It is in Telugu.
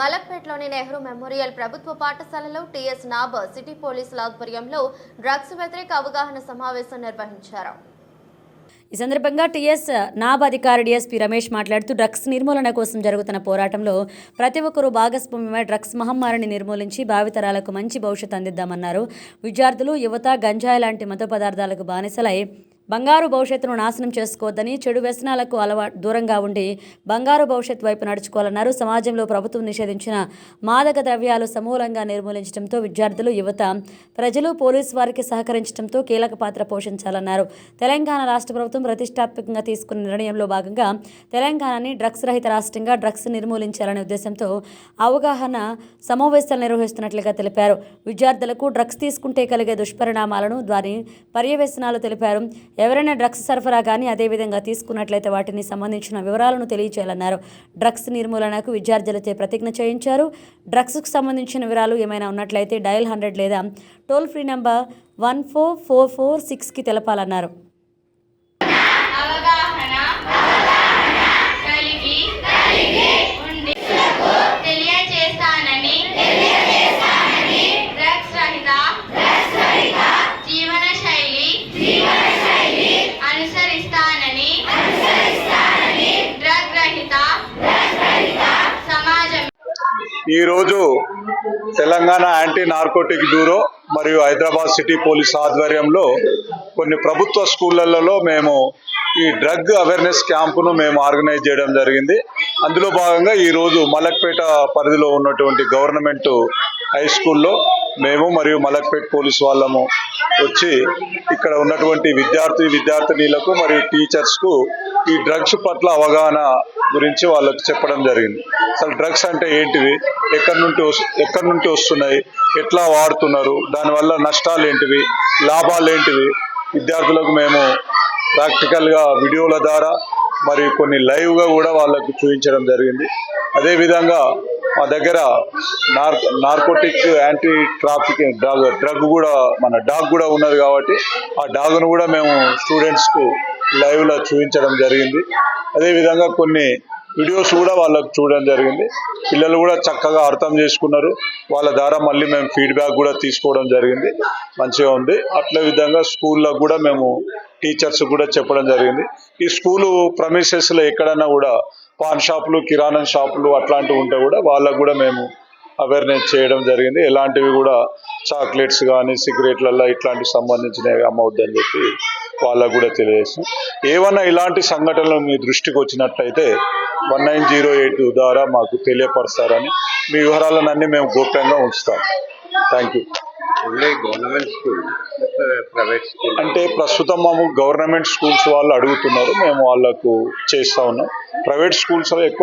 మలక్పేటలోని నెహ్రూ మెమోరియల్ ప్రభుత్వ పాఠశాలలో టీఎస్ నాబ్ సిటీ పోలీసుల ఆధ్వర్యంలో డ్రగ్స్ వ్యతిరేక అవగాహన సమావేశం నిర్వహించారు. ఈ సందర్భంగా టీఎస్ నాబ్ అధికారి డిఎస్పీ రమేష్ మాట్లాడుతూ డ్రగ్స్ నిర్మూలన కోసం జరుగుతున్న పోరాటంలో ప్రతి ఒక్కరూ భాగస్వామ్యమై డ్రగ్స్ మహమ్మారిని నిర్మూలించి భావితరాలకు మంచి భవిష్యత్తు అందిద్దామన్నారు. విద్యార్థులు యువత గంజాయి లాంటి మత పదార్థాలకు బానిసలై బంగారు భవిష్యత్తును నాశనం చేసుకోవద్దని చెడు వ్యసనాలకు అలవా దూరంగా ఉండి బంగారు భవిష్యత్తు వైపు నడుచుకోవాలన్నారు. సమాజంలో ప్రభుత్వం నిషేధించిన మాదక ద్రవ్యాలు సమూలంగా నిర్మూలించడంతో విద్యార్థులు యువత ప్రజలు పోలీసు వారికి సహకరించడంతో కీలక పాత్ర పోషించాలన్నారు. తెలంగాణ రాష్ట్ర ప్రభుత్వం ప్రతిష్టాత్మకంగా తీసుకున్న నిర్ణయంలో భాగంగా తెలంగాణని డ్రగ్స్ రహిత రాష్ట్రంగా డ్రగ్స్ నిర్మూలించాలనే ఉద్దేశంతో అవగాహన సమావేశాలు నిర్వహిస్తున్నట్లుగా తెలిపారు. విద్యార్థులకు డ్రగ్స్ తీసుకుంటే కలిగే దుష్పరిణామాలను దాని పర్యవేశనాలు తెలిపారు. ఎవరైనా డ్రగ్స్ సరఫరా కానీ అదేవిధంగా తీసుకున్నట్లయితే వాటిని సంబంధించిన వివరాలను తెలియచేయాలన్నారు. డ్రగ్స్ నిర్మూలనకు విద్యార్థులతో ప్రతిజ్ఞ చేయించారు. డ్రగ్స్కు సంబంధించిన వివరాలు ఏమైనా ఉన్నట్లయితే డయల్ హండ్రెడ్ లేదా toll free number one four four four సిక్స్కి తెలపాలన్నారు అవగాహన కలిగి ఉండి తెలియచేస్తానని డ్రగ్స్ రహిత జీవన శైలి అనుసరిస్తానని డ్రగ్ రహిత సమాజం ఈరోజు తెలంగాణ యాంటీ నార్కోటిక్ బ్యూరో మరియు హైదరాబాద్ సిటీ పోలీస్ ఆధ్వర్యంలో కొన్ని ప్రభుత్వ స్కూళ్ళల్లో మేము ఈ డ్రగ్ అవేర్నెస్ క్యాంపును మేము ఆర్గనైజ్ చేయడం జరిగింది. అందులో భాగంగా ఈరోజు మలక్పేట పరిధిలో ఉన్నటువంటి గవర్నమెంట్ హై స్కూల్లో మేము మరియు మలక్పేట పోలీస్ వాళ్ళము వచ్చి ఇక్కడ ఉన్నటువంటి విద్యార్థి విద్యార్థినీలకు మరియు టీచర్స్కు ఈ డ్రగ్స్ పట్ల అవగాహన గురించి వాళ్ళకి చెప్పడం జరిగింది. అసలు డ్రగ్స్ అంటే ఏంటివి? ఎక్కడి నుండి ఎక్కడి నుండి వస్తున్నాయి? ఎట్లా వాడుతున్నారు? దానివల్ల నష్టాలు ఏంటివి? లాభాలు ఏంటివి? విద్యార్థులకు మేము ప్రాక్టికల్గా వీడియోల ద్వారా మరి కొన్ని లైవ్గా కూడా వాళ్ళకు చూపించడం జరిగింది. అదేవిధంగా మా దగ్గర నార్ narcotic anti trafficking drug drug కూడా మన డాగ్ కూడా ఉన్నది కాబట్టి ఆ డాగ్ను కూడా మేము స్టూడెంట్స్కు లైవ్లో చూపించడం జరిగింది. అదేవిధంగా కొన్ని వీడియోస్ కూడా వాళ్ళకు చూడడం జరిగింది. పిల్లలు కూడా చక్కగా అర్థం చేసుకున్నారు. వాళ్ళ ద్వారా మళ్ళీ మేము ఫీడ్బ్యాక్ కూడా తీసుకోవడం జరిగింది. మంచిగా ఉంది. అట్లే విధంగా స్కూల్లో కూడా మేము టీచర్స్ కూడా చెప్పడం జరిగింది. ఈ స్కూలు ప్రమిసెస్లో ఎక్కడైనా కూడా పాన్ షాపులు కిరాణం షాపులు అట్లాంటివి ఉంటే కూడా వాళ్ళకు కూడా మేము అవేర్నెస్ చేయడం జరిగింది. ఎలాంటివి కూడా చాక్లెట్స్ కానీ సిగరెట్లలో ఇట్లాంటి సంబంధించినవి అమ్మవద్దని చెప్పి వాళ్ళకు కూడా తెలియజేస్తాం ఏమన్నా ఇలాంటి సంఘటనలు మీ దృష్టికి వచ్చినట్లయితే వన్ నైన్ జీరో ఎయిట్ ద్వారా మాకు తెలియపరుస్తారని మీ వివరాలన్నీ మేము గోప్యంగా ఉంచుతాం. Thank you only government school private school అంటే ప్రస్తుతం మేము గవర్నమెంట్ స్కూల్స్ వాళ్ళు అడుగుతున్నారు. మేము వాళ్ళకు చేస్తా ఉన్నాం. ప్రైవేట్ స్కూల్స్లో ఎక్కువ